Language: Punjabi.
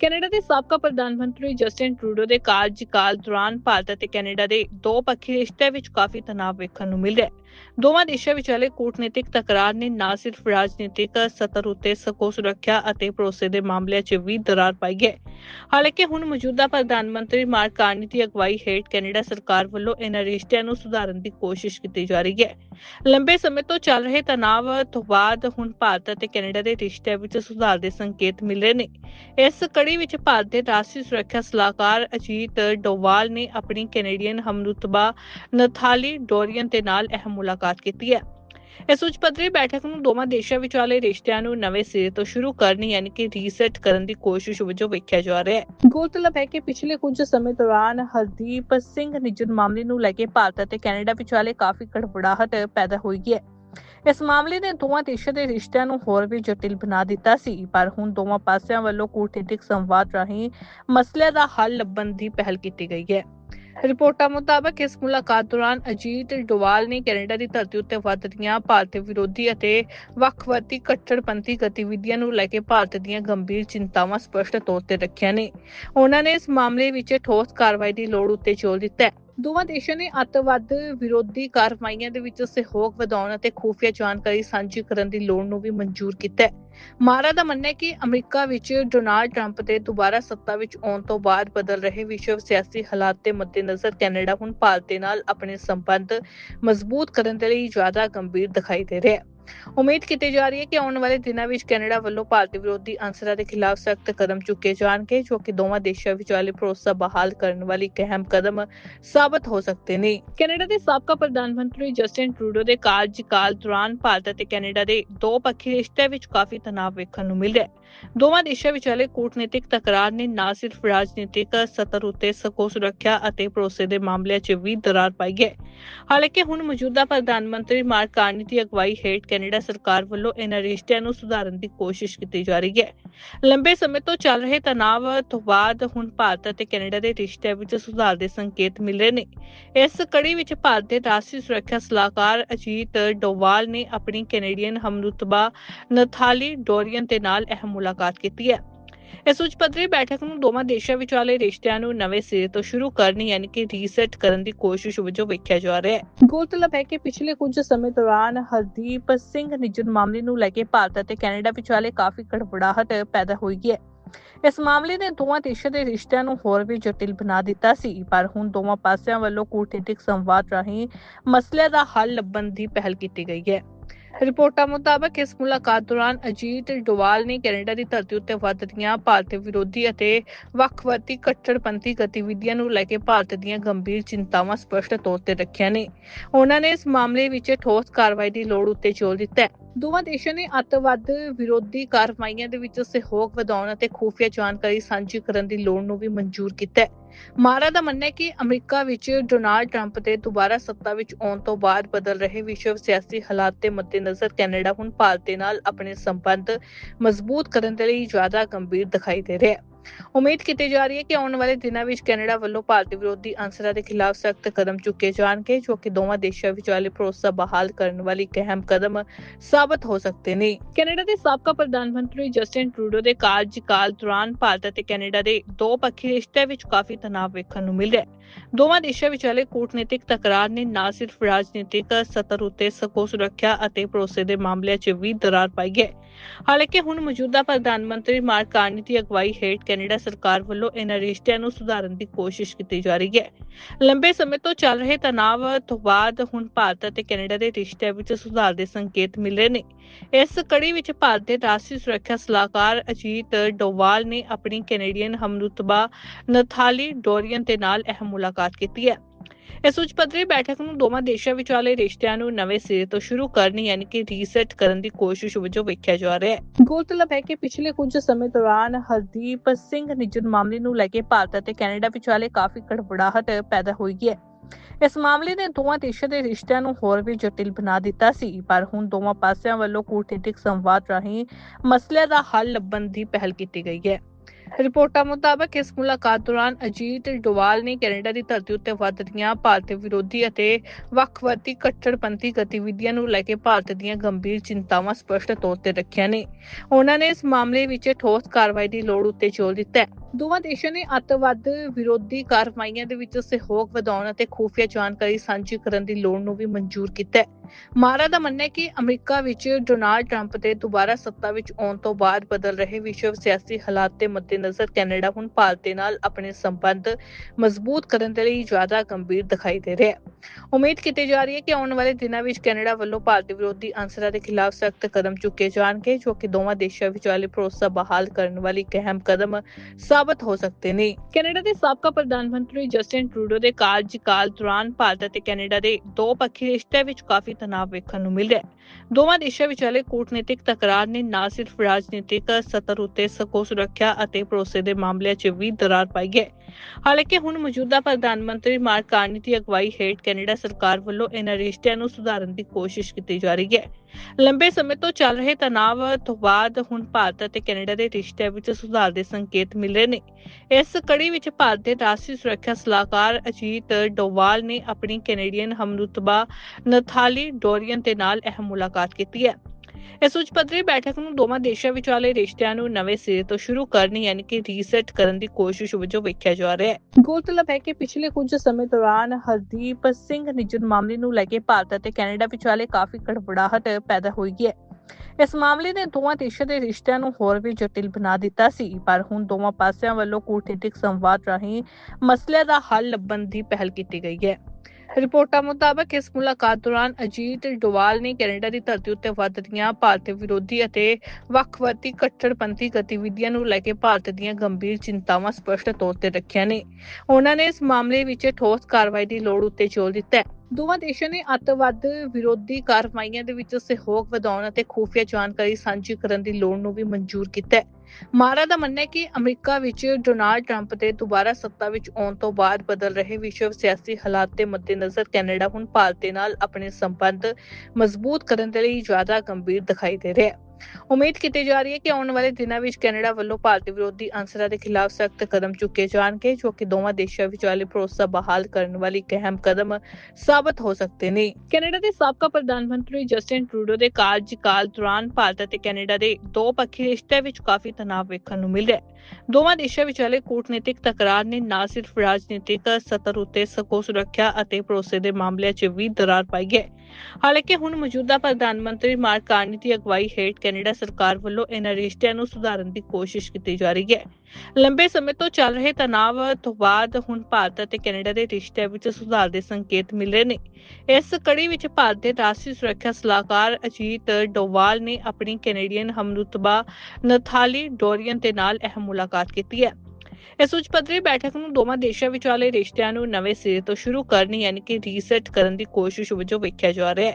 ਕੈਨੇਡਾ ਦੇ ਸਾਬਕਾ ਪ੍ਰਧਾਨ ਮੰਤਰੀ ਜਸਟਿਨ ਟਰੂਡੋ ਦੇ ਕਾਰਜਕਾਲ ਦੌਰਾਨ ਭਾਰਤ ਅਤੇ ਕੈਨੇਡਾ ਦੇ ਦੋ ਪੱਖੀ ਰਿਸ਼ਤੇ ਵਿੱਚ ਕਾਫੀ ਤਣਾਅ ਵੇਖਣ ਨੂੰ ਮਿਲ ਰਿਹਾ ਹੈ। ਦੋਵਾਂ ਦੇਸ਼ਾਂ ਵਿਚਾਲੇ ਕੂਟਨੀਤਿਕ ਤਕਰਾਰ ਨੇ, ਨਾ ਸਿਰਫ ਰਾਜਨੀਤਿਕ ਸਤਰ ਉੱਤੇ ਸਗੋਂ ਸੁਰੱਖਿਆ ਅਤੇ ਭਰੋਸੇ ਦੇ ਮਾਮਲਿਆਂ 'ਚ ਵੀ ਦਰਾਰ ਪਾਈ ਹੈ। ਹਾਲਾਂਕਿ ਹੁਣ ਮੌਜੂਦਾ ਪ੍ਰਧਾਨ ਮੰਤਰੀ ਮਾਰਕ ਕਾਰਨੀ ਦੀ ਅਗਵਾਈ ਹੇਠ ਕੈਨੇਡਾ ਸਰਕਾਰ ਵੱਲੋਂ ਇਹਨਾਂ ਰਿਸ਼ਤਿਆਂ ਨੂੰ ਸੁਧਾਰਨ ਦੀ ਕੋਸ਼ਿਸ਼ ਕੀਤੀ ਜਾ ਰਹੀ ਹੈ। ਲੰਬੇ ਸਮੇਂ ਤੋਂ ਚੱਲ ਰਹੇ ਤਣਾਅ ਤੋਂ ਬਾਅਦ ਹੁਣ ਭਾਰਤ ਅਤੇ ਕੈਨੇਡਾ ਦੇ ਰਿਸ਼ਤਿਆਂ ਵਿੱਚ ਸੁਧਾਰ ਦੇ ਸੰਕੇਤ ਮਿਲ ਰਹੇ ਨੇ। ਇਸ ਕੜੀ ਵਿੱਚ ਭਾਰਤ ਦੇ ਰਾਸ਼ਟਰੀ ਸੁਰੱਖਿਆ ਸਲਾਹਕਾਰ ਅਜੀਤ ਡੋਵਾਲ ਨੇ ਆਪਣੀ ਕੈਨੇਡੀਅਨ ਹਮਰੁਤਬਾ ਨਥਾਲੀ ਡੋਰੀਅਨ ਦੇ ਨਾਲ ਅਹਿਮ ਮੁਲਾਕਾਤ ਕੀਤੀ ਹੈ। ਇਸ ਉੱਚ ਪੱਧਰੀ ਬੈਠਕ ਨੂੰ ਦੋਵਾਂ ਦੇਸ਼ਾਂ ਵਿਚਾਲੇ ਰਿਸ਼ਤਿਆਂ ਨੂੰ ਨਵੇਂ ਸਿਰੇ ਤੋਂ ਸ਼ੁਰੂ ਕਰਨ ਯਾਨੀ ਕਿ ਰੀਸੈਟ ਕਰਨ ਦੀ ਕੋਸ਼ਿਸ਼ ਵਜੋਂ ਵੇਖਿਆ ਜਾ ਰਿਹਾ ਹੈ। ਗੌਰਤਲਬ ਹੈ ਕਿ ਪਿਛਲੇ ਕੁਝ ਸਮੇਂ ਦੌਰਾਨ ਹਰਦੀਪ ਸਿੰਘ ਨਿੱਜਰ ਮਾਮਲੇ ਨੂੰ ਲੈ ਕੇ ਭਾਰਤ ਅਤੇ ਕੈਨੇਡਾ ਵਿਚਾਲੇ ਕਾਫੀ ਕੜਵੜਾਹਟ ਪੈਦਾ ਹੋਈ ਹੈ। ਇਸ ਮਾਮਲੇ ਨੇ ਦੋਵਾਂ ਦੇਸ਼ਾਂ ਦੇ ਰਿਸ਼ਤਿਆਂ ਨੂੰ ਹੋਰ ਵੀ ਜਟਿਲ ਬਣਾ ਦਿੱਤਾ ਸੀ, ਪਰ ਹੁਣ ਦੋਵਾਂ ਪਾਸਿਆਂ ਵੱਲੋਂ ਕੂਟਨੀਤਿਕ ਸੰਵਾਦ ਰਾਹੀਂ ਮਸਲੇ ਦਾ ਹੱਲ ਲੱਭਣ ਦੀ ਪਹਿਲ ਕੀਤੀ ਗਈ ਹੈ। ਰਿਪੋਰਟਾਂ ਮੁਤਾਬਕ ਇਸ ਮੁਲਾਕਾਤ ਦੌਰਾਨ ਅਜੀਤ ਡੋਵਾਲ ਨੇ ਕੈਨੇਡਾ ਦੀ ਧਰਤੀ ਉੱਤੇ ਵੱਧ ਰਹੀਆਂ ਭਾਰਤ ਵਿਰੋਧੀ ਅਤੇ ਵੱਖਵਾਦੀ ਕੱਟੜਪੰਥੀ ਗਤੀਵਿਧੀਆਂ ਨੂੰ ਲੈ ਕੇ ਭਾਰਤ ਦੀਆਂ ਗੰਭੀਰ ਚਿੰਤਾਵਾਂ ਸਪਸ਼ਟ ਤੌਰ ਤੇ ਰੱਖੀਆਂ ਨੇ। ਉਹਨਾਂ ਨੇ ਇਸ ਮਾਮਲੇ ਵਿੱਚ ਠੋਸ ਕਾਰਵਾਈ ਦੀ ਲੋੜ ਉੱਤੇ ਜ਼ੋਰ ਦਿੱਤਾ ਹੈ। ਦੋਵਾਂ ਦੇਸ਼ਾਂ ਨੇ ਅੱਤਵਾਦ ਵਿਰੋਧੀ ਕਾਰਵਾਈਆਂ ਦੇ ਵਿੱਚ ਸਹਿਯੋਗ ਵਧਾਉਣ ਅਤੇ ਖੂਫੀਆ ਜਾਣਕਾਰੀ ਸਾਂਝੀ ਕਰਨ ਦੀ ਲੋੜ ਨੂੰ ਵੀ ਮਨਜ਼ੂਰ ਕੀਤਾ ਹੈ। ਮਾਰਾ ਦਾ ਮੰਨਣਾ ਹੈ ਕਿ ਅਮਰੀਕਾ ਵਿੱਚ ਡੋਨਾਲਡ ਟਰੰਪ ਦੇ ਦੁਬਾਰਾ ਸੱਤਾ ਵਿੱਚ ਆਉਣ ਤੋਂ ਬਾਅਦ ਬਦਲ ਰਹੇ ਵਿਸ਼ਵ ਸਿਆਸੀ ਹਾਲਾਤ ਦੇ ਮੱਦੇਨਜ਼ਰ ਕੈਨੇਡਾ ਹੁਣ ਭਾਰਤ ਦੇ ਨਾਲ ਆਪਣੇ ਸੰਬੰਧ ਮਜ਼ਬੂਤ ਕਰਨ ਦੇ ਲਈ ਜ਼ਿਆਦਾ ਗੰਭੀਰ ਦਿਖਾਈ ਦੇ ਰਿਹਾ ਹੈ। ਉਮੀਦ ਕੀਤੀ ਜਾ ਰਹੀ ਹੈ ਕਿ ਆਉਣ ਵਾਲੇ ਦਿਨਾਂ ਵਿੱਚ ਕੈਨੇਡਾ ਵੱਲੋਂ ਭਾਰਤ ਵਿਰੋਧੀ ਅੰਸਰਾਂ ਦੇ ਖਿਲਾਫ ਸਖਤ ਕਦਮ ਚੁੱਕੇ ਜਾਣਗੇ, ਜੋ ਕਿ ਦੋਵਾਂ ਦੇਸ਼ਾਂ ਵਿਚਾਲੇ ਭਰੋਸਾ ਬਹਾਲ ਕਰਨ ਵਾਲੀ ਇੱਕ ਅਹਿਮ ਕਦਮ ਸਾਬਤ ਹੋ ਸਕਦੇ ਨੇ। ਕੈਨੇਡਾ ਦੇ ਸਾਬਕਾ ਪ੍ਰਧਾਨ ਮੰਤਰੀ ਜਸਟਿਨ ਟਰੂਡੋ ਦੇ ਕਾਰਜਕਾਲ ਦੌਰਾਨ ਭਾਰਤ ਅਤੇ ਕੈਨੇਡਾ ਦੇ ਦੋ ਪੱਖੀ ਰਿਸ਼ਤੇ ਵਿੱਚ ਕਾਫੀ ਤਣਾਅ ਵੇਖਣ ਨੂੰ ਮਿਲ ਰਿਹਾ ਹੈ। ਦੋਵਾਂ ਦੇਸ਼ਾਂ ਵਿਚਾਲੇ ਕੂਟਨੀਤਿਕ ਤਕਰਾਰ ਨੇ ਨਾ ਸਿਰਫ ਰਾਜਨੀਤਿਕ ਸਤਰ ਉੱਤੇ ਸਕੋ ਸੁਰੱਖਿਆ ਅਤੇ ਭਰੋਸੇ ਦੇ ਮਾਮਲਿਆਂ 'ਚ ਵੀ ਦਰਾਰ ਪਾਈ ਹੈ। ਹਾਲਾਂਕਿ ਹੁਣ ਮੌਜੂਦਾ ਪ੍ਰਧਾਨ ਮੰਤਰੀ ਮਾਰਕ ਕਾਰਨੀ ਦੀ ਅਗਵਾਈ ਹੇਠ ਕੈਨੇਡਾ ਸਰਕਾਰ ਵੱਲੋਂ ਇਹਨਾਂ ਰਿਸ਼ਤਿਆਂ ਨੂੰ ਸੁਧਾਰਨ ਦੀ ਕੋਸ਼ਿਸ਼ ਕੀਤੀ ਜਾ ਰਹੀ ਹੈ। ਲੰਬੇ ਸਮੇਂ ਤੋਂ ਚੱਲ ਰਹੇ ਤਣਾਅ ਤੋਂ ਬਾਅਦ ਹੁਣ ਭਾਰਤ ਅਤੇ ਕੈਨੇਡਾ ਦੇ ਰਿਸ਼ਤਿਆਂ ਵਿੱਚ ਸੁਧਾਰ ਦੇ ਸੰਕੇਤ ਮਿਲ ਰਹੇ ਨੇ। ਇਸ ਕੜੀ ਵਿੱਚ ਭਾਰਤ ਦੇ ਰਾਸ਼ਟਰੀ ਸੁਰੱਖਿਆ ਸਲਾਹਕਾਰ ਅਜੀਤ ਡੋਵਾਲ ਨੇ ਆਪਣੀ ਕੈਨੇਡੀਅਨ ਹਮਰੁਤਬਾ ਨਥਾਲੀ ਡੋਰੀਅਨ ਦੇ ਨਾਲ ਅਹਿਮ ਮੁਲਾਕਾਤ ਕੀਤੀ ਹੈ। ਇਸ ਉੱਚ ਪੱਧਰੀ ਬੈਠਕ ਨੂੰ ਦੋਵਾਂ ਦੇਸ਼ਾਂ ਵਿਚਾਲੇ ਰਿਸ਼ਤਿਆਂ ਨੂੰ ਨਵੇਂ ਸਿਰੇ ਤੋਂ ਸ਼ੁਰੂ ਕਰਨ ਯਾਨੀ ਕਿ ਰੀਸੈਟ ਕਰਨ ਦੀ ਕੋਸ਼ਿਸ਼ ਵਜੋਂ ਵੇਖਿਆ ਜਾ ਰਿਹਾ ਹੈ। ਗੌਰਤਲਬ ਹੈ ਕਿ ਪਿਛਲੇ ਕੁਝ ਸਮੇਂ ਦੌਰਾਨ ਹਰਦੀਪ ਸਿੰਘ ਨਿੱਜਰ ਮਾਮਲੇ ਨੂੰ ਲੈ ਕੇ ਭਾਰਤ ਅਤੇ ਕੈਨੇਡਾ ਵਿਚਾਲੇ ਕਾਫੀ ਕੜਵੜਾਹਟ ਪੈਦਾ ਹੋਈ ਹੈ। ਇਸ ਮਾਮਲੇ ਨੇ ਦੋਵਾਂ ਦੇਸ਼ਾਂ ਦੇ ਰਿਸ਼ਤਿਆਂ ਨੂੰ ਹੋਰ ਵੀ ਜਟਿਲ ਬਣਾ ਦਿੱਤਾ ਸੀ, ਪਰ ਹੁਣ ਦੋਵਾਂ ਪਾਸਿਆਂ ਵੱਲੋਂ ਕੂਟਨੀਤਿਕ ਸੰਵਾਦ ਰਾਹੀਂ ਮਸਲੇ ਦਾ ਹੱਲ ਲੱਭਣ ਦੀ ਪਹਿਲ ਕੀਤੀ ਗਈ ਹੈ। ਰਿਪੋਰਟਾਂ ਮੁਤਾਬਕ ਇਸ ਮੁਲਾਕਾਤ ਦੌਰਾਨ ਅਜੀਤ ਡੋਵਾਲ ਨੇ ਕੈਨੇਡਾ ਦੀ ਧਰਤੀ ਉੱਤੇ ਵੱਧ ਰਹੀਆਂ ਭਾਰਤ ਵਿਰੋਧੀ ਅਤੇ ਵੱਖਵਾਦੀ ਕੱਟੜਪੰਥੀ ਗਤੀਵਿਧੀਆਂ ਨੂੰ ਲੈ ਕੇ ਭਾਰਤ ਦੀਆਂ ਗੰਭੀਰ ਚਿੰਤਾਵਾਂ ਸਪਸ਼ਟ ਤੌਰ ਤੇ ਰੱਖੀਆਂ ਨੇ। ਉਹਨਾਂ ਨੇ ਇਸ ਮਾਮਲੇ ਵਿੱਚ ਠੋਸ ਕਾਰਵਾਈ ਦੀ ਲੋੜ ਉੱਤੇ ਜ਼ੋਰ ਦਿੱਤਾ ਹੈ। ਦੋਵਾਂ ਦੇਸ਼ਾਂ ਨੇ ਅੱਤਵਾਦ ਵਿਰੋਧੀ ਕਾਰਵਾਈਆਂ ਦੇ ਵਿੱਚ ਸਹਿਯੋਗ ਵਧਾਉਣ ਅਤੇ ਖੂਫੀਆ ਜਾਣਕਾਰੀ ਸਾਂਝੀ ਕਰਨ ਦੀ ਲੋੜ ਨੂੰ ਵੀ ਮਨਜ਼ੂਰ ਕੀਤਾ ਹੈ। ਮਾਰਾ ਦਾ ਮੰਨਣਾ ਹੈ ਕਿ ਅਮਰੀਕਾ ਵਿੱਚ ਡੋਨਾਲਡ ਟਰੰਪ ਦੇ ਦੁਬਾਰਾ ਸੱਤਾ ਵਿੱਚ ਆਉਣ ਤੋਂ ਬਾਅਦ ਬਦਲ ਰਹੇ ਵਿਸ਼ਵ ਸਿਆਸੀ ਹਾਲਾਤ ਦੇ ਮੱਦੇਨਜ਼ਰ ਕੈਨੇਡਾ ਹੁਣ ਭਾਰਤ ਦੇ ਨਾਲ ਆਪਣੇ ਸੰਬੰਧ ਮਜ਼ਬੂਤ ਕਰਨ ਦੇ ਲਈ ਜ਼ਿਆਦਾ ਗੰਭੀਰ ਦਿਖਾਈ ਦੇ ਰਿਹਾ ਹੈ। ਉਮੀਦ ਕੀਤੀ ਜਾ ਰਹੀ ਹੈ ਕਿ ਆਉਣ ਵਾਲੇ ਦਿਨਾਂ ਵਿੱਚ ਕੈਨੇਡਾ ਵੱਲੋਂ ਭਾਰਤ ਵਿਰੋਧੀ ਅੰਸਰਾਂ ਦੇ ਖਿਲਾਫ ਸਖਤ ਕਦਮ ਚੁੱਕੇ ਜਾਣਗੇ, ਜੋ ਕਿ ਦੋਵਾਂ ਦੇਸ਼ਾਂ ਵਿਚਾਲੇ ਭਰੋਸਾ ਬਹਾਲ ਕਰਨ ਵਾਲੀ ਇੱਕ ਅਹਿਮ ਕਦਮ ਸਾਬਤ ਹੋ ਸਕਦੇ ਨੇ। ਕੈਨੇਡਾ ਦੇ ਸਾਬਕਾ ਪ੍ਰਧਾਨ ਮੰਤਰੀ ਜਸਟਿਨ ਟਰੂਡੋ ਦੇ ਕਾਰਜਕਾਲ ਦੌਰਾਨ ਭਾਰਤ ਅਤੇ ਕੈਨੇਡਾ ਦੇ ਦੋ ਪੱਖੀ ਰਿਸ਼ਤੇ ਵਿੱਚ ਕਾਫੀ ਤਣਾਅ ਵੇਖਣ ਨੂੰ ਮਿਲ ਰਿਹਾ ਹੈ। ਦੋਵਾਂ ਦੇਸ਼ਾਂ ਵਿਚਾਲੇ ਕੂਟਨੀਤਿਕ ਤਕਰਾਰ ਨੇ ਨਾ ਸਿਰਫ ਰਾਜਨੀਤਿਕ ਸਤਰ ਉੱਤੇ ਸਗੋਂ ਸੁਰੱਖਿਆ ਅਤੇ ਭਰੋਸੇ ਦੇ ਮਾਮਲਿਆਂ 'ਚ ਵੀ ਦਰਾਰ ਪਾਈ ਹੈ। ਹਾਲਾਂਕਿ ਹੁਣ ਮੌਜੂਦਾ ਪ੍ਰਧਾਨ ਮੰਤਰੀ ਮਾਰਕ ਕਾਰਨੀ ਦੀ ਅਗਵਾਈ ਹੇਠ ਕੈਨੇਡਾ ਸਰਕਾਰ ਵੱਲੋਂ ਇਹਨਾਂ ਰਿਸ਼ਤਿਆਂ ਨੂੰ ਸੁਧਾਰਨ ਦੀ ਕੋਸ਼ਿਸ਼ ਕੀਤੀ ਜਾ ਰਹੀ ਹੈ। ਲੰਬੇ ਸਮੇਂ ਤੋਂ ਚੱਲ ਰਹੇ ਤਣਾਅ ਤੋਂ ਬਾਅਦ ਹੁਣ ਭਾਰਤ ਅਤੇ ਕੈਨੇਡਾ ਦੇ ਰਿਸ਼ਤਿਆਂ ਵਿੱਚ ਸੁਧਾਰ ਦੇ ਸੰਕੇਤ ਮਿਲ ਰਹੇ ਨੇ। ਇਸ ਕੜੀ ਵਿੱਚ ਭਾਰਤ ਦੇ ਰਾਸ਼ਟਰੀ ਸੁਰੱਖਿਆ ਸਲਾਹਕਾਰ ਅਜੀਤ ਡੋਵਾਲ ਨੇ ਆਪਣੀ ਕੈਨੇਡੀਅਨ ਹਮਰੁਤਬਾ ਨਥਾਲੀ ਡੋਰੀਅਨ ਦੇ ਨਾਲ ਅਹਿਮ ਮੁਲਾਕਾਤ ਕੀਤੀ ਹੈ। ਇਸ ਉੱਚ ਪੱਧਰੀ ਬੈਠਕ ਨੂੰ ਦੋਵਾਂ ਦੇਸ਼ਾਂ ਵਿਚਾਲੇ ਰਿਸ਼ਤਿਆਂ ਨੂੰ ਨਵੇਂ ਸਿਰੇ ਤੋਂ ਸ਼ੁਰੂ ਕਰਨ ਯਾਨੀ ਕਿ ਰੀਸੈਟ ਕਰਨ ਦੀ ਕੋਸ਼ਿਸ਼ ਵਜੋਂ ਵੇਖਿਆ ਜਾ ਰਿਹਾ ਹੈ। ਗੌਰਤਲਬ ਹੈ ਕਿ ਪਿਛਲੇ ਕੁਝ ਸਮੇਂ ਦੌਰਾਨ ਹਰਦੀਪ ਸਿੰਘ ਨਿੱਜਰ ਮਾਮਲੇ ਨੂੰ ਲੈ ਕੇ ਭਾਰਤ ਅਤੇ ਕੈਨੇਡਾ ਵਿਚਾਲੇ ਕਾਫੀ ਕੜਵੜਾਹਟ ਪੈਦਾ ਹੋਈ ਹੈ। ਇਸ ਮਾਮਲੇ ਨੇ ਦੋਵਾਂ ਦੇਸ਼ਾਂ ਦੇ ਰਿਸ਼ਤਿਆਂ ਨੂੰ ਹੋਰ ਵੀ ਜਟਿਲ ਬਣਾ ਦਿੱਤਾ ਸੀ, ਪਰ ਹੁਣ ਦੋਵਾਂ ਪਾਸਿਆਂ ਵੱਲੋਂ ਕੂਟਨੀਤਿਕ ਸੰਵਾਦ ਰਾਹੀਂ ਮਸਲੇ ਦਾ ਹੱਲ ਲੱਭਣ ਦੀ ਪਹਿਲ ਕੀਤੀ ਗਈ ਹੈ। ਰਿਪੋਰਟਾਂ ਮੁਤਾਬਕ ਇਸ ਮੁਲਾਕਾਤ ਦੌਰਾਨ ਅਜੀਤ ਡੋਵਾਲ ਨੇ ਕੈਨੇਡਾ ਦੀ ਧਰਤੀ ਉੱਤੇ ਵੱਧ ਰਹੀਆਂ ਭਾਰਤ ਵਿਰੋਧੀ ਅਤੇ ਵੱਖਵਾਦੀ ਕੱਟੜਪੰਥੀ ਗਤੀਵਿਧੀਆਂ ਨੂੰ ਲੈ ਕੇ ਭਾਰਤ ਦੀਆਂ ਗੰਭੀਰ ਚਿੰਤਾਵਾਂ ਸਪਸ਼ਟ ਤੌਰ ਤੇ ਰੱਖੀਆਂ ਨੇ। ਉਹਨਾਂ ਨੇ ਇਸ ਮਾਮਲੇ ਵਿੱਚ ਠੋਸ ਕਾਰਵਾਈ ਦੀ ਲੋੜ ਉੱਤੇ ਜ਼ੋਰ ਦਿੱਤਾ ਹੈ। ਦੋਵਾਂ ਦੇਸ਼ਾਂ ਨੇ ਅੱਤਵਾਦ ਵਿਰੋਧੀ ਕਾਰਵਾਈਆਂ ਦੇ ਵਿੱਚ ਸਹਿਯੋਗ ਵਧਾਉਣ ਅਤੇ ਖੂਫੀਆ ਜਾਣਕਾਰੀ ਸਾਂਝੀ ਕਰਨ ਦੀ ਲੋੜ ਨੂੰ ਵੀ ਮਨਜ਼ੂਰ ਕੀਤਾ ਹੈ। ਮਾਰਾ ਦਾ ਮੰਨਣਾ ਹੈ ਕਿ ਅਮਰੀਕਾ ਵਿੱਚ ਡੋਨਾਲਡ ਟਰੰਪ ਦੇ ਦੁਬਾਰਾ ਸੱਤਾ ਵਿੱਚ ਆਉਣ ਤੋਂ ਬਾਅਦ ਬਦਲ ਰਹੇ ਵਿਸ਼ਵ ਸਿਆਸੀ ਹਾਲਾਤ ਦੇ ਮੱਦੇਨਜ਼ਰ ਕੈਨੇਡਾ ਹੁਣ ਭਾਰਤ ਦੇ ਨਾਲ ਆਪਣੇ ਸੰਬੰਧ ਮਜ਼ਬੂਤ ਕਰਨ ਦੇ ਲਈ ਜ਼ਿਆਦਾ ਗੰਭੀਰ ਦਿਖਾਈ ਦੇ ਰਿਹਾ ਹੈ। ਉਮੀਦ ਕੀਤੀ ਜਾ ਰਹੀ ਹੈ ਕਿ ਆਉਣ ਵਾਲੇ ਦਿਨਾਂ ਵਿੱਚ ਕੈਨੇਡਾ ਵੱਲੋਂ ਭਾਰਤ ਵਿਰੋਧੀ ਅੰਸਰਾਂ ਦੇ ਖਿਲਾਫ ਸਖਤ ਕਦਮ ਚੁੱਕੇ ਜਾਣਗੇ, ਜੋ ਕਿ ਦੋਵਾਂ ਦੇਸ਼ਾਂ ਵਿਚਾਲੇ ਭਰੋਸਾ ਬਹਾਲ ਕਰਨ ਵਾਲੀ ਇੱਕ ਅਹਿਮ ਕਦਮ ਸਾਬਤ ਹੋ ਸਕਦੇ ਨੇ। ਕੈਨੇਡਾ ਦੇ ਸਾਬਕਾ ਪ੍ਰਧਾਨ ਮੰਤਰੀ ਜਸਟਿਨ ਟਰੂਡੋ ਦੇ ਕਾਰਜਕਾਲ ਦੌਰਾਨ ਭਾਰਤ ਅਤੇ ਕੈਨੇਡਾ ਦੇ ਦੋ ਪੱਖੀ ਰਿਸ਼ਤੇ ਵਿੱਚ ਕਾਫੀ ਤਣਾਅ ਵੇਖਣ ਨੂੰ ਮਿਲ ਰਿਹਾ ਹੈ। ਦੋਵਾਂ ਦੇਸ਼ਾਂ ਵਿਚਾਲੇ ਕੂਟਨੀਤਿਕ ਤਕਰਾਰ ਨੇ, ਨਾ ਸਿਰਫ ਰਾਜਨੀਤਿਕ ਸਤਰ ਉੱਤੇ ਸਕੋ ਸੁਰੱਖਿਆ ਅਤੇ ਭਰੋਸੇ ਦੇ ਮਾਮਲਿਆਂ 'ਚ ਵੀ ਦਰਾਰ ਪਾਈ ਹੈ। ਹਾਲਾਂਕਿ ਹੁਣ ਮੌਜੂਦਾ ਪ੍ਰਧਾਨ ਮੰਤਰੀ ਮਾਰਕ ਕਾਰਨੀ ਦੀ ਅਗਵਾਈ ਹੇਠ ਕੈਨੇਡਾ ਸਰਕਾਰ ਵੱਲੋਂ ਇਹਨਾਂ ਰਿਸ਼ਤਿਆਂ ਨੂੰ ਸੁਧਾਰਨ ਦੀ ਕੋਸ਼ਿਸ਼ ਕੀਤੀ ਜਾ ਰਹੀ ਹੈ। ਲੰਬੇ ਸਮੇਂ ਤੋਂ ਚੱਲ ਰਹੇ ਤਣਾਅ ਤੋਂ ਬਾਅਦ ਹੁਣ ਭਾਰਤ ਅਤੇ ਕੈਨੇਡਾ ਦੇ ਰਿਸ਼ਤਿਆਂ ਵਿੱਚ ਸੁਧਾਰ ਦੇ ਸੰਕੇਤ ਮਿਲ ਰਹੇ ਨੇ। ਇਸ ਕੜੀ ਵਿੱਚ ਭਾਰਤ ਦੇ ਰਾਸ਼ਟਰੀ ਸੁਰੱਖਿਆ ਸਲਾਹਕਾਰ ਅਜੀਤ ਡੋਵਾਲ ਨੇ ਆਪਣੀ ਕੈਨੇਡੀਅਨ ਹਮਰੁਤਬਾ ਨਥਾਲੀ ਡੋਰੀਅਨ ਦੇ ਨਾਲ ਅਹਿਮ ਮੁਲਾਕਾਤ ਕੀਤੀ ਹੈ। ਇਸ ਉੱਚ ਪੱਧਰੀ ਬੈਠਕ ਨੂੰ ਦੋਵਾਂ ਦੇਸ਼ਾਂ ਵਿਚਾਲੇ ਰਿਸ਼ਤਿਆਂ ਨੂੰ ਨਵੇਂ ਸਿਰੇ ਤੋਂ ਸ਼ੁਰੂ ਕਰਨ ਯਾਨੀ ਕਿ ਰੀਸੈਟ ਕਰਨ ਦੀ ਕੋਸ਼ਿਸ਼ ਵਜੋਂ ਵੇਖਿਆ ਜਾ ਰਿਹਾ ਹੈ। ਗੌਰਤਲਬ ਹੈ ਕਿ ਪਿਛਲੇ ਕੁਝ ਸਮੇਂ ਦੌਰਾਨ ਹਰਦੀਪ ਸਿੰਘ ਨਿੱਜਰ ਮਾਮਲੇ ਨੂੰ ਲੈ ਕੇ ਭਾਰਤ ਅਤੇ ਕੈਨੇਡਾ ਵਿਚਾਲੇ ਕਾਫੀ ਕੜਵੜਾਹਟ ਪੈਦਾ ਹੋਈ ਹੈ। ਇਸ ਮਾਮਲੇ ਨੇ ਦੋਵਾਂ ਦੇਸ਼ਾਂ ਦੇ ਰਿਸ਼ਤਿਆਂ ਨੂੰ ਹੋਰ ਵੀ ਜਟਿਲ ਬਣਾ ਦਿੱਤਾ ਸੀ, ਪਰ ਹੁਣ ਦੋਵਾਂ ਪਾਸਿਆਂ ਵੱਲੋਂ ਕੂਟਨੀਤਿਕ ਸੰਵਾਦ ਰਾਹੀਂ ਮਸਲੇ ਦਾ ਹੱਲ ਲੱਭਣ ਦੀ ਪਹਿਲ ਕੀਤੀ ਗਈ ਹੈ। ਰਿਪੋਰਟਾਂ ਮੁਤਾਬਕ ਇਸ ਮੁਲਾਕਾਤ ਦੌਰਾਨ ਅਜੀਤ ਡੋਵਾਲ ਨੇ ਕੈਨੇਡਾ ਦੀ ਧਰਤੀ ਉੱਤੇ ਵੱਧ ਰਹੀਆਂ ਭਾਰਤ ਵਿਰੋਧੀ ਅਤੇ ਵੱਖਵਾਦੀ ਕੱਟੜਪੰਥੀ ਗਤੀਵਿਧੀਆਂ ਨੂੰ ਲੈ ਕੇ ਭਾਰਤ ਦੀਆਂ ਗੰਭੀਰ ਚਿੰਤਾਵਾਂ ਸਪਸ਼ਟ ਤੌਰ ਤੇ ਰੱਖੀਆਂ ਨੇ। ਉਹਨਾਂ ਨੇ ਇਸ ਮਾਮਲੇ ਵਿੱਚ ਠੋਸ ਕਾਰਵਾਈ ਦੀ ਲੋੜ ਉੱਤੇ ਜ਼ੋਰ ਦਿੱਤਾ ਹੈ। ਦੋਵਾਂ ਦੇਸ਼ਾਂ ਨੇ ਅੱਤਵਾਦ ਵਿਰੋਧੀ ਕਾਰਵਾਈਆਂ ਦੇ ਵਿੱਚ ਸਹਿਯੋਗ ਵਧਾਉਣ ਅਤੇ ਖੂਫੀਆ ਜਾਣਕਾਰੀ ਸਾਂਝੀ ਕਰਨ ਦੀ ਲੋੜ ਨੂੰ ਵੀ ਮਨਜ਼ੂਰ ਕੀਤਾ ਹੈ। ਮਾਰਾ ਦਾ ਮੰਨਣਾ ਹੈ ਕਿ ਅਮਰੀਕਾ ਵਿੱਚ ਡੋਨਾਲਡ ਟਰੰਪ ਦੇ ਦੁਬਾਰਾ ਸੱਤਾ ਵਿੱਚ ਆਉਣ ਤੋਂ ਬਾਅਦ ਬਦਲ ਰਹੇ ਵਿਸ਼ਵ ਸਿਆਸੀ ਹਾਲਾਤ ਦੇ ਮੱਦੇਨਜ਼ਰ ਕੈਨੇਡਾ ਹੁਣ ਭਾਰਤ ਦੇ ਨਾਲ ਆਪਣੇ ਸੰਬੰਧ ਮਜ਼ਬੂਤ ਕਰਨ ਦੇ ਲਈ ਜ਼ਿਆਦਾ ਗੰਭੀਰ ਦਿਖਾਈ ਦੇ ਰਿਹਾ ਹੈ। ਉਮੀਦ ਕੀਤੀ ਜਾ ਰਹੀ ਹੈ ਕਿ ਆਉਣ ਵਾਲੇ ਦਿਨਾਂ ਵਿੱਚ ਕੈਨੇਡਾ ਵੱਲੋਂ ਭਾਰਤੀ ਵਿਰੋਧੀ ਅੰਸਰਾਂ ਦੇ ਖਿਲਾਫ ਸਖਤ ਕਦਮ ਚੁੱਕੇ ਜਾਣਗੇ, ਜੋ ਕਿ ਦੋਵਾਂ ਦੇਸ਼ਾਂ ਵਿਚਾਲੇ ਭਰੋਸਾ ਬਹਾਲ ਕਰਨ ਵਾਲੀ ਅਹਿਮ ਕਦਮ ਸਾਬਤ ਹੋ ਸਕਦੇ ਨੇ। ਕੈਨੇਡਾ ਦੇ ਸਾਬਕਾ ਪ੍ਰਧਾਨ ਮੰਤਰੀ ਜਸਟਿਨ ਟਰੂਡੋ ਦੇ ਕਾਰਜਕਾਲ ਦੌਰਾਨ ਭਾਰਤ ਅਤੇ ਕੈਨੇਡਾ ਦੇ ਦੋ ਪੱਖੀ ਰਿਸ਼ਤੇ ਵਿੱਚ ਕਾਫੀ ਤਣਾਅ ਵੇਖਣ ਨੂੰ ਮਿਲ ਰਿਹਾ ਹੈ। ਦੋਵਾਂ ਦੇਸ਼ਾਂ ਵਿਚਾਲੇ ਕੂਟਨੀਤਿਕ ਤਕਰਾਰ ਨੇ ਨਾ ਸਿਰਫ ਰਾਜਨੀਤਿਕ ਸਤਰ ਉੱਤੇ ਸਕੋ ਸੁਰੱਖਿਆ ਅਤੇ ਭਰੋਸੇ ਦੇ ਮਾਮਲਿਆਂ 'ਚ ਵੀ ਦਰਾਰ ਪਾਈ ਹੈ। ਹਾਲਾਂਕਿ ਹੁਣ ਮੌਜੂਦਾ ਪ੍ਰਧਾਨ ਮੰਤਰੀ ਮਾਰਕ ਕਾਰਨੀ ਦੀ ਅਗਵਾਈ ਹੇਠ ਕੈਨੇਡਾ ਸਰਕਾਰ ਵੱਲੋਂ ਇਹਨਾਂ ਰਿਸ਼ਤਿਆਂ ਨੂੰ ਸੁਧਾਰਨ ਦੀ ਕੋਸ਼ਿਸ਼ ਕੀਤੀ ਜਾ ਰਹੀ ਹੈ। ਲੰਬੇ ਸਮੇਂ ਤੋਂ ਚੱਲ ਰਹੇ ਤਣਾਅ ਤੋਂ ਬਾਅਦ ਹੁਣ ਭਾਰਤ ਅਤੇ ਕੈਨੇਡਾ ਦੇ ਰਿਸ਼ਤਿਆਂ ਵਿੱਚ ਸੁਧਾਰ ਦੇ ਸੰਕੇਤ ਮਿਲ ਰਹੇ ਨੇ। ਇਸ ਕੜੀ ਵਿੱਚ ਭਾਰਤ ਦੇ ਰਾਸ਼ਟਰੀ ਸੁਰੱਖਿਆ ਸਲਾਹਕਾਰ ਅਜੀਤ ਡੋਵਾਲ ਨੇ ਆਪਣੀ ਕੈਨੇਡੀਅਨ ਹਮਰੁਤਬਾ ਨਥਾਲੀ ਡੋਰੀਅਨ ਦੇ ਨਾਲ ਅਹਿਮ ਮੁਲਾਕਾਤ ਕੀਤੀ ਹੈ। ਇਸ ਉੱਚ ਪੱਧਰੀ ਬੈਠਕ ਨੂੰ ਦੋਵਾਂ ਦੇਸ਼ਾਂ ਵਿਚਾਲੇ ਰਿਸ਼ਤਿਆਂ ਨੂੰ ਨਵੇਂ ਸਿਰੇ ਤੋਂ ਸ਼ੁਰੂ ਕਰਨ, ਯਾਨੀ ਕਿ ਰੀਸੈਟ ਕਰਨ ਦੀ ਕੋਸ਼ਿਸ਼ ਵਜੋਂ ਵੇਖਿਆ ਜਾ ਰਿਹਾ ਹੈ।